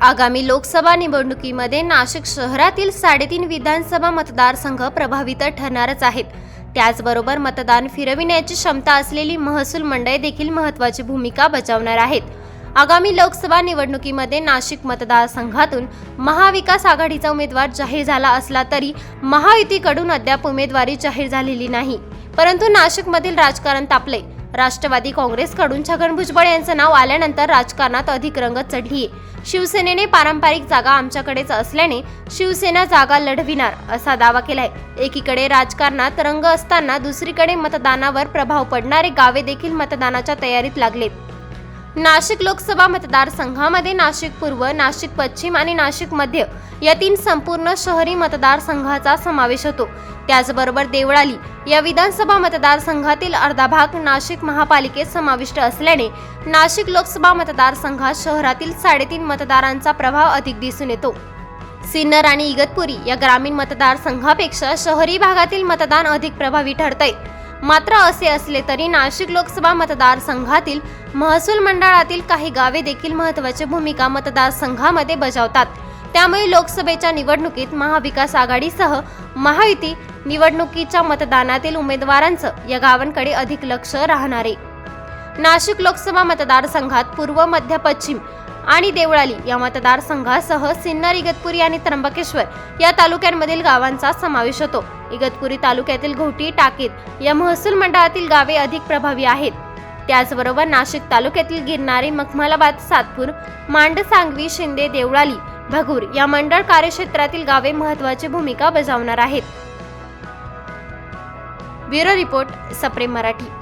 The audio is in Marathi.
आगामी लोकसभा निवडणुकीमध्ये नाशिक शहरातील साडेतीन विधानसभा मतदारसंघ प्रभावित ठरणारच आहेत. त्याचबरोबर मतदान फिरविण्याची क्षमता असलेली महसूल मंडळे देखील महत्त्वाची भूमिका बजावणार आहेत. आगामी लोकसभा निवडणुकीमध्ये नाशिक मतदारसंघातून महाविकास आघाडीचा उमेदवार जाहीर झाला असला तरी महायुतीकडून अद्याप उमेदवारी जाहीर झालेली नाही. परंतु नाशिकमधील राजकारण तापले राष्ट्रवादी काँग्रेसकडून छगन भुजबळ यांचं नाव आल्यानंतर राजकारणात अधिक रंगत चढली. शिवसेनेने पारंपरिक जागा आमच्याकडेच असल्याने शिवसेना जागा लढविणार असा दावा केलाय. एकीकडे राजकारणात रंग असताना दुसरीकडे मतदानावर प्रभाव पडणारे गावे देखील मतदानाच्या तयारीत लागलेत. नाशिक लोकसभा मतदारसंघामध्ये नाशिक पूर्व नाशिक पश्चिम आणि नाशिक मध्य या तीन संपूर्ण शहरी मतदारसंघाचा समावेश होतो. त्याचबरोबर देवळाली या विधानसभा मतदारसंघातील अर्धा भाग नाशिक महापालिकेत समाविष्ट असल्याने नाशिक लोकसभा मतदारसंघात शहरातील साडेतीन मतदारांचा प्रभाव अधिक दिसून येतो. सिन्नर आणि इगतपुरी या ग्रामीण मतदारसंघापेक्षा शहरी भागातील मतदान अधिक प्रभावी ठरतंय. मात्र असे असले तरी नाशिक लोकसभा मतदारसंघातील महसूल मंडळातील काही गावे देखील महत्त्वाची भूमिका मतदारसंघामध्ये बजावतात. त्यामुळे लोकसभेच्या निवडणुकीत महाविकास आघाडीसह महायुती निवडणुकीच्या मतदानातील उमेदवारांचं या गावांकडे अधिक लक्ष राहणारे. नाशिक लोकसभा मतदारसंघात पूर्व मध्य पश्चिम आणि देवळाली या मतदारसंघासह सिन्नर इगतपुरी आणि त्र्यंबकेश्वर या तालुक्यांमधील गावांचा समावेश होतो. इगतपुरी तालुक्यातील घोटी टाकीत या महसूल मंडळातील गावे अधिक प्रभावी आहेत. त्याचबरोबर नाशिक तालुक्यातील गिरणारी मखमलाबाद सातपूर मांडसांगवी शिंदे देवळाली भगूर या मंडळ कार्यक्षेत्रातील गावे महत्त्वाची भूमिका बजावणार आहेत. ब्युरो रिपोर्ट सप्रेम मराठी.